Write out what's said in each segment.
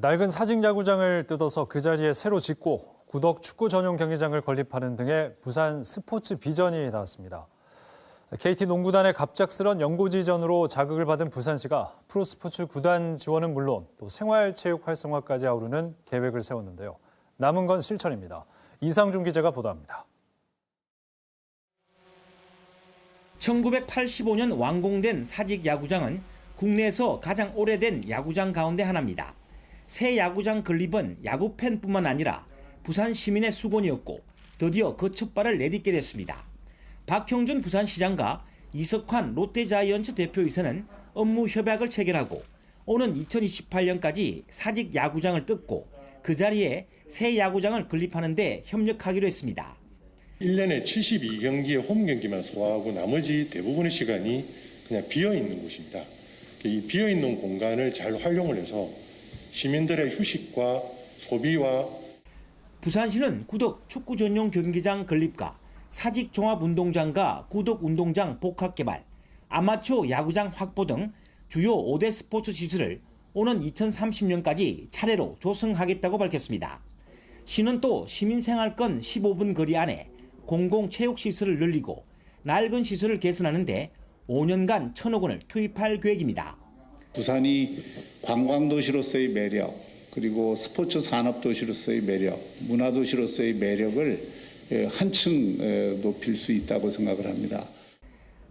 낡은 사직 야구장을 뜯어서 그 자리에 새로 짓고 구덕 축구 전용 경기장을 건립하는 등의 부산 스포츠 비전이 나왔습니다. KT 농구단의 갑작스런 연고 지전으로 자극을 받은 부산시가 프로스포츠 구단 지원은 물론 또 생활체육 활성화까지 아우르는 계획을 세웠는데요. 남은 건 실천입니다. 이상준 기자가 보도합니다. 1985년 완공된 사직 야구장은 국내에서 가장 오래된 야구장 가운데 하나입니다. 새 야구장 건립은 야구 팬뿐만 아니라 부산 시민의 수건이었고 드디어 그 첫 발을 내딛게 됐습니다. 박형준 부산시장과 이석환 롯데자이언츠 대표이사는 업무 협약을 체결하고 오는 2028년까지 사직 야구장을 뜯고 그 자리에 새 야구장을 건립하는 데 협력하기로 했습니다. 1년에 72경기의 홈 경기만 소화하고 나머지 대부분의 시간이 그냥 비어 있는 곳입니다. 이 비어 있는 공간을 잘 활용을 해서 시민들의 휴식과 소비와 부산시는 구덕 축구 전용 경기장 건립과 사직 종합운동장과 구덕 운동장 복합 개발, 아마추어 야구장 확보 등 주요 5대 스포츠 시설을 오는 2030년까지 차례로 조성하겠다고 밝혔습니다. 시는 또 시민생활권 15분 거리 안에 공공체육시설을 늘리고 낡은 시설을 개선하는 데 5년간 천억 원을 투입할 계획입니다. 부산이 관광도시로서의 매력, 그리고 스포츠 산업도시로서의 매력, 문화도시로서의 매력을 예, 한층 에, 높일 수 있다고 생각을 합니다.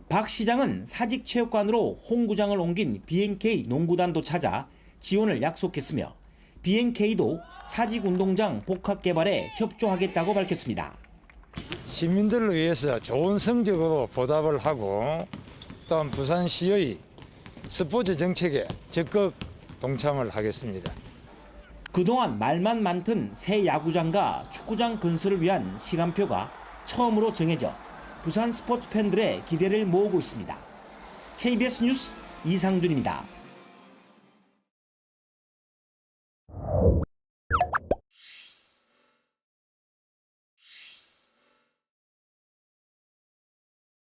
박 시장은 사직체육관으로 홍구장을 옮긴 BNK 농구단도 찾아 지원을 약속했으며 BNK도 사직운동장 복합 개발에 협조하겠다고 밝혔습니다. 시민들을 위해서 좋은 성적으로 보답을 하고 또한 부산시의 스포츠 정책에 적극 동참을 하겠습니다. 그동안 말만 많던 새 야구장과 축구장 건설을 위한 시간표가 처음으로 정해져 부산 스포츠 팬들의 기대를 모으고 있습니다. KBS 뉴스 이상준입니다.